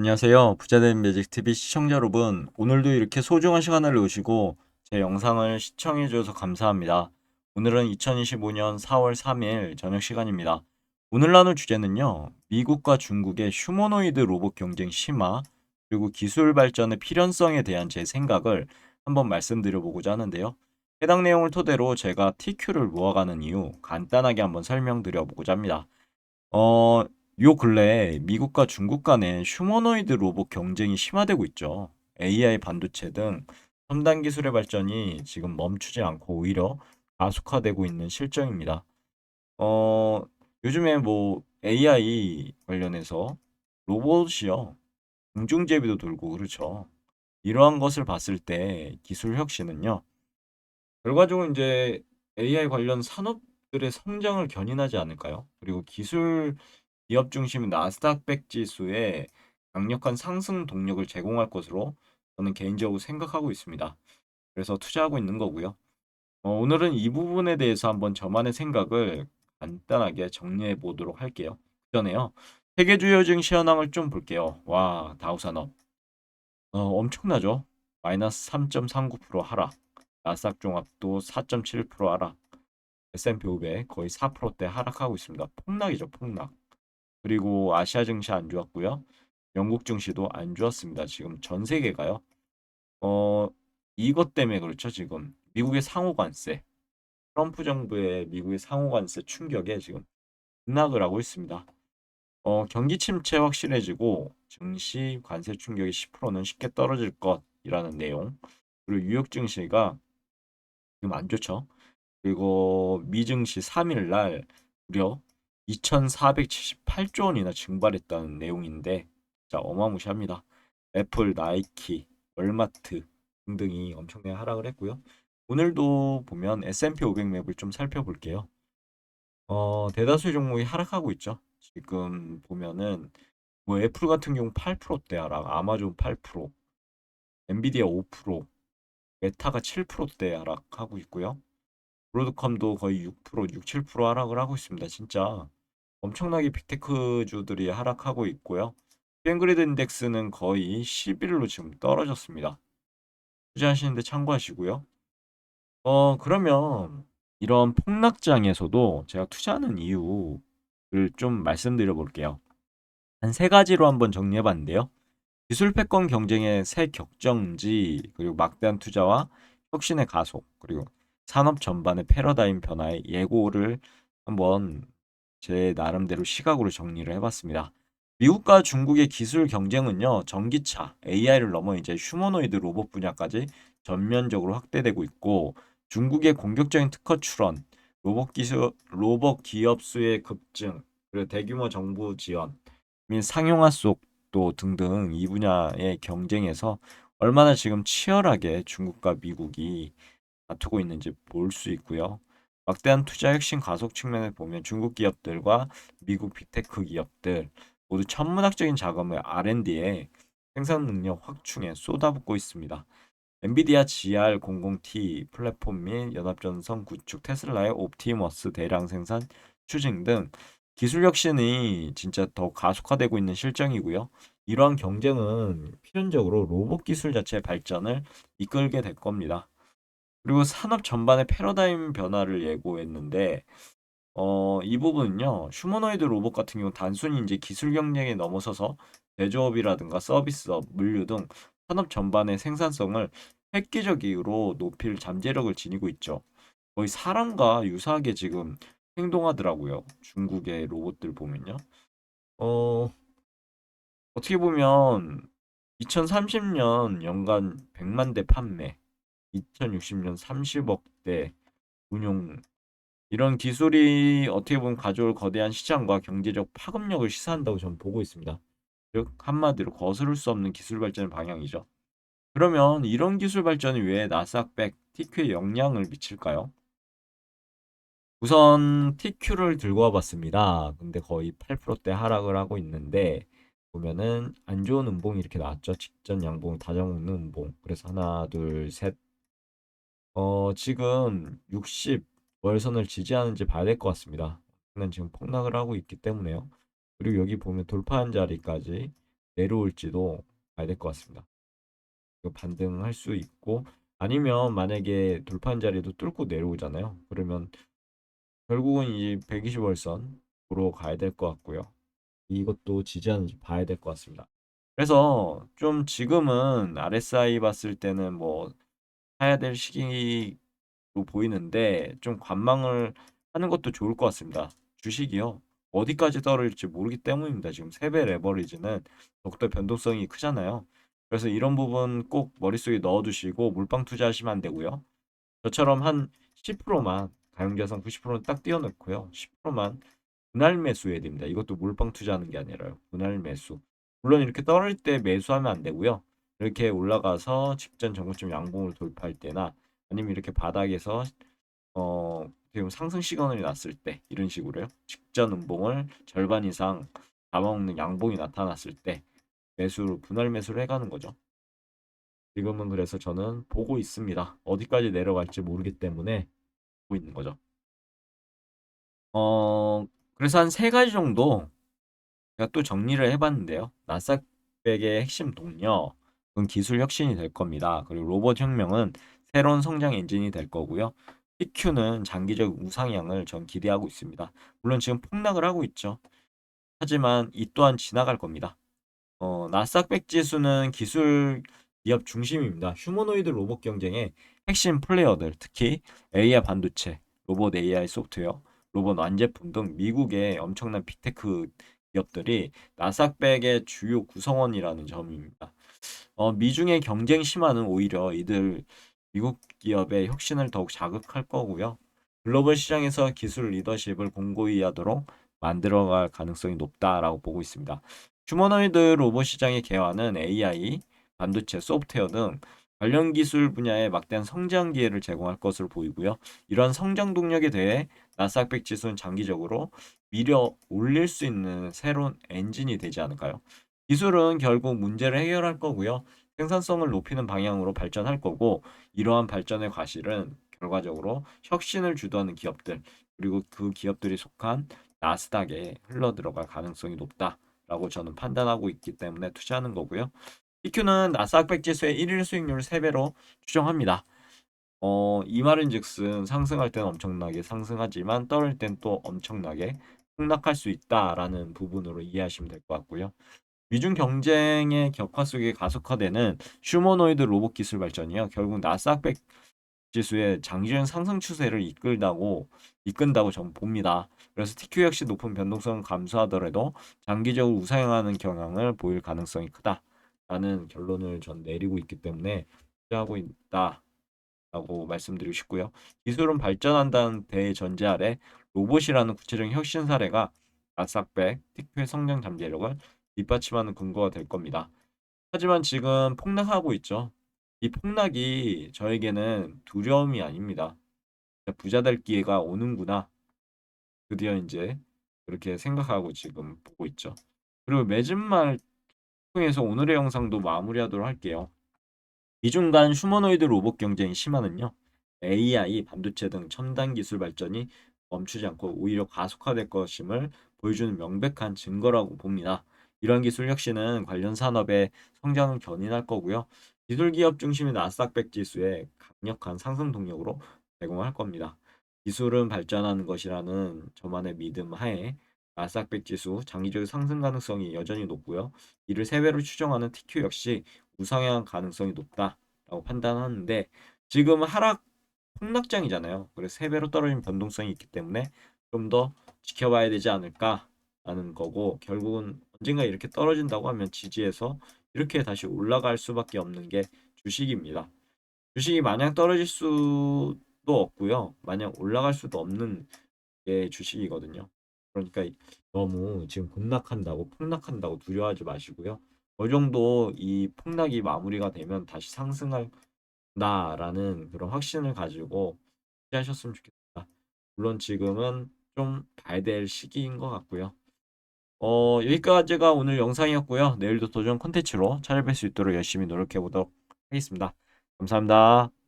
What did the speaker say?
안녕하세요. 부자된 매직 TV 시청자 여러분. 오늘도 이렇게 소중한 시간을 내시고 제 영상을 시청해 주셔서 감사합니다. 오늘은 2025년 4월 3일 저녁 시간입니다. 오늘 나눌 주제는요. 미국과 중국의 휴머노이드 로봇 경쟁 심화 그리고 기술 발전의 필연성에 대한 제 생각을 한번 말씀드려 보고자 하는데요. 해당 내용을 토대로 제가 TQ를 모아가는 이유 간단하게 한번 설명드려 보고자 합니다. 어, 요 근래 미국과 중국 간의 휴머노이드 로봇 경쟁이 심화되고 있죠. AI 반도체 등 첨단 기술의 발전이 지금 멈추지 않고 오히려 가속화되고 있는 실정입니다. 어, 요즘에 뭐 AI 관련해서 로봇이요. 공중제비도 돌고 그렇죠. 이러한 것을 봤을 때 기술 혁신은요. 결과적으로 이제 AI 관련 산업들의 성장을 견인하지 않을까요? 그리고 기술 기업 중심 나스닥 100 지수에 강력한 상승 동력을 제공할 것으로 저는 개인적으로 생각하고 있습니다. 그래서 투자하고 있는 거고요. 어, 오늘은 이 부분에 대해서 한번 저만의 생각을 간단하게 정리해 보도록 할게요. 그 전에요. 세계 주요 증시 현황을 좀 볼게요. 와, 다우산업. 어, 엄청나죠? 마이너스 3.39% 하락. 나스닥 종합도 4.7% 하락. S&P 500 거의 4%대 하락하고 있습니다. 폭락이죠, 폭락. 그리고 아시아 증시 안 좋았고요. 영국 증시도 안 좋았습니다. 지금 전 세계가요. 어, 이것 때문에 그렇죠, 지금. 미국의 상호 관세. 트럼프 정부의 미국의 상호 관세 충격에 지금 급락을 하고 있습니다. 어, 경기 침체 확실해지고 증시 관세 충격이 10%는 쉽게 떨어질 것이라는 내용. 그리고 뉴욕 증시가 지금 안 좋죠. 그리고 미 증시 3일 날 무려 2,478조 원이나 증발했다는 내용인데 진짜 어마무시합니다. 애플, 나이키, 월마트 등등이 엄청나게 하락을 했고요. 오늘도 보면 S&P 500 맵을 좀 살펴볼게요. 어, 대다수의 종목이 하락하고 있죠. 지금 보면은 뭐 애플 같은 경우 8%대 하락, 아마존 8%, 엔비디아 5%, 메타가 7%대 하락하고 있고요. 브로드컴도 거의 6%, 6, 7% 하락을 하고 있습니다. 진짜 엄청나게 빅테크주들이 하락하고 있고요. 뱅그리드 인덱스는 거의 11로 지금 떨어졌습니다. 투자하시는데 참고하시고요. 어, 그러면 이런 폭락장에서도 제가 투자하는 이유를 좀 말씀드려 볼게요. 한 세 가지로 한번 정리해 봤는데요. 기술 패권 경쟁의 새 격정지, 그리고 막대한 투자와 혁신의 가속, 그리고 산업 전반의 패러다임 변화의 예고를 한번 제 나름대로 시각으로 정리를 해봤습니다. 미국과 중국의 기술 경쟁은요, 전기차, AI를 넘어 이제 휴머노이드 로봇 분야까지 전면적으로 확대되고 있고, 중국의 공격적인 특허 출원, 로봇 기술, 로봇 기업 수의 급증, 그리고 대규모 정부 지원, 및 상용화 속도 등등 이 분야의 경쟁에서 얼마나 지금 치열하게 중국과 미국이 다투고 있는지 볼 수 있고요. 막대한 투자 혁신 가속 측면을 보면 중국 기업들과 미국 빅테크 기업들 모두 천문학적인 자금을 R&D에 생산 능력 확충에 쏟아붓고 있습니다. 엔비디아 GR00T 플랫폼 및 연합전선 구축 테슬라의 옵티머스 대량 생산 추진 등 기술 혁신이 진짜 더 가속화되고 있는 실정이고요. 이러한 경쟁은 필연적으로 로봇 기술 자체의 발전을 이끌게 될 겁니다. 그리고 산업 전반의 패러다임 변화를 예고했는데 어, 이 부분은요. 휴머노이드 로봇 같은 경우 단순히 이제 기술 경쟁에 넘어서서 제조업이라든가 서비스업, 물류 등 산업 전반의 생산성을 획기적으로 높일 잠재력을 지니고 있죠. 거의 사람과 유사하게 지금 행동하더라고요. 중국의 로봇들 보면요. 어, 어떻게 보면 2030년 연간 100만 대 판매, 2060년 30억 대 운용 이런 기술이 어떻게 보면 가져올 거대한 시장과 경제적 파급력을 시사한다고 저는 보고 있습니다. 즉 한마디로 거스를 수 없는 기술 발전의 방향이죠. 그러면 이런 기술 발전이 왜 나스닥 100 TQ에 영향을 미칠까요? 우선 TQ를 들고 와봤습니다. 근데 거의 8%대 하락을 하고 있는데 보면은 안 좋은 음봉이 이렇게 나왔죠. 직전 양봉을 다져먹는 음봉. 그래서 하나, 둘, 셋. 어, 지금 60 월선을 지지하는지 봐야 될 것 같습니다. 는 지금 폭락을 하고 있기 때문에요. 그리고 여기 보면 돌파한 자리까지 내려올지도 봐야 될 것 같습니다. 반등할 수 있고 아니면 만약에 돌파한 자리도 뚫고 내려오잖아요. 그러면 결국은 이 120월선으로 가야 될 것 같고요. 이것도 지지하는지 봐야 될 것 같습니다. 그래서 좀 지금은 RSI 봤을 때는 뭐 사야 될 시기로 보이는데 좀 관망을 하는 것도 좋을 것 같습니다. 주식이요. 어디까지 떨어질지 모르기 때문입니다. 지금 세배 레버리지는 더욱더 변동성이 크잖아요. 그래서 이런 부분 꼭 머릿속에 넣어두시고 물방 투자하시면 안 되고요. 저처럼 한 10%만 가용자산 90%는 딱 띄워놓고요. 10%만 분할 매수해야 됩니다. 이것도 물방 투자하는 게 아니라요. 분할 매수. 물론 이렇게 떨어질 때 매수하면 안 되고요. 이렇게 올라가서 직전 정고점 양봉을 돌파할 때나 아니면 이렇게 바닥에서 어 지금 상승 시그널이 났을 때 이런 식으로요. 직전 음봉을 절반 이상 잡아먹는 양봉이 나타났을 때 매수로 분할 매수를 해가는 거죠. 지금은 그래서 저는 보고 있습니다. 어디까지 내려갈지 모르기 때문에 보고 있는 거죠. 어 그래서 한 세 가지 정도 제가 또 정리를 해봤는데요. 나스닥백의 핵심 동력, 그건 기술 혁신이 될 겁니다. 그리고 로봇 혁명은 새로운 성장 엔진이 될 거고요. PQ는 장기적 우상향을 전 기대하고 있습니다. 물론 지금 폭락을 하고 있죠. 하지만 이 또한 지나갈 겁니다. 어, 나스닥백 지수는 기술 기업 중심입니다. 휴머노이드 로봇 경쟁의 핵심 플레이어들, 특히 AI 반도체, 로봇 AI 소프트웨어, 로봇 완제품 등 미국의 엄청난 빅테크 기업들이 나스닥백의 주요 구성원이라는 점입니다. 어, 미중의 경쟁 심화는 오히려 이들 미국 기업의 혁신을 더욱 자극할 거고요. 글로벌 시장에서 기술 리더십을 공고히 하도록 만들어갈 가능성이 높다라고 보고 있습니다. 휴머노이드 로봇 시장의 개화는 AI, 반도체, 소프트웨어 등 관련 기술 분야에 막대한 성장 기회를 제공할 것으로 보이고요. 이러한 성장 동력에 대해 나스닥백 지수는 장기적으로 밀어 올릴 수 있는 새로운 엔진이 되지 않을까요? 기술은 결국 문제를 해결할 거고요. 생산성을 높이는 방향으로 발전할 거고 이러한 발전의 과실은 결과적으로 혁신을 주도하는 기업들 그리고 그 기업들이 속한 나스닥에 흘러 들어갈 가능성이 높다라고 저는 판단하고 있기 때문에 투자하는 거고요. EQ는 나스닥 지수의 1일 수익률을 3배로 추정합니다. 어, 이 말인즉슨 상승할 때는 엄청나게 상승하지만 떨어질 땐또 엄청나게 폭락할 수 있다라는 부분으로 이해하시면 될 것 같고요. 미중 경쟁의 격화 속에 가속화되는 휴머노이드 로봇 기술 발전이요. 결국 나스닥 지수의 장기적인 상승 추세를 이끌다고 이끈다고 저는 봅니다. 그래서 TQ 역시 높은 변동성을 감소하더라도 장기적으로 우상향하는 경향을 보일 가능성이 크다라는 결론을 전 내리고 있기 때문에 투자하고 있다라고 말씀드리고 싶고요. 기술은 발전한다는 대전제 아래 로봇이라는 구체적인 혁신 사례가 나스닥백 TQ의 성장 잠재력을 뒷받침하는 근거가 될 겁니다. 하지만 지금 폭락하고 있죠. 이 폭락이 저에게는 두려움이 아닙니다. 부자 될 기회가 오는구나. 드디어 이제 그렇게 생각하고 지금 보고 있죠. 그리고 맺은말 통해서 오늘의 영상도 마무리하도록 할게요. 미중 간 휴머노이드 로봇 경쟁이 심하는요. AI, 반도체 등 첨단 기술 발전이 멈추지 않고 오히려 가속화될 것임을 보여주는 명백한 증거라고 봅니다. 이런 기술 혁신은 관련 산업의 성장을 견인할 거고요. 기술 기업 중심의 나스닥백 지수에 강력한 상승 동력으로 제공할 겁니다. 기술은 발전하는 것이라는 저만의 믿음 하에 나스닥백 지수 장기적 상승 가능성이 여전히 높고요. 이를 세배로 추정하는 TQ 역시 우상향 가능성이 높다라고 판단하는데 지금은 하락 폭락장이잖아요. 그래서 세배로 떨어진 변동성이 있기 때문에 좀 더 지켜봐야 되지 않을까라는 거고 결국은 언젠가 이렇게 떨어진다고 하면 지지해서 이렇게 다시 올라갈 수밖에 없는 게 주식입니다. 주식이 마냥 떨어질 수도 없고요. 마냥 올라갈 수도 없는 게 주식이거든요. 그러니까 너무 지금 급락한다고 폭락한다고 두려워하지 마시고요. 어느 정도 이 폭락이 마무리가 되면 다시 상승한다라는 그런 확신을 가지고 하셨으면 좋겠다. 물론 지금은 좀 봐야 될 시기인 것 같고요. 어, 여기까지가 오늘 영상이었고요. 내일도 도전 콘텐츠로 찾아뵐 수 있도록 열심히 노력해 보도록 하겠습니다. 감사합니다.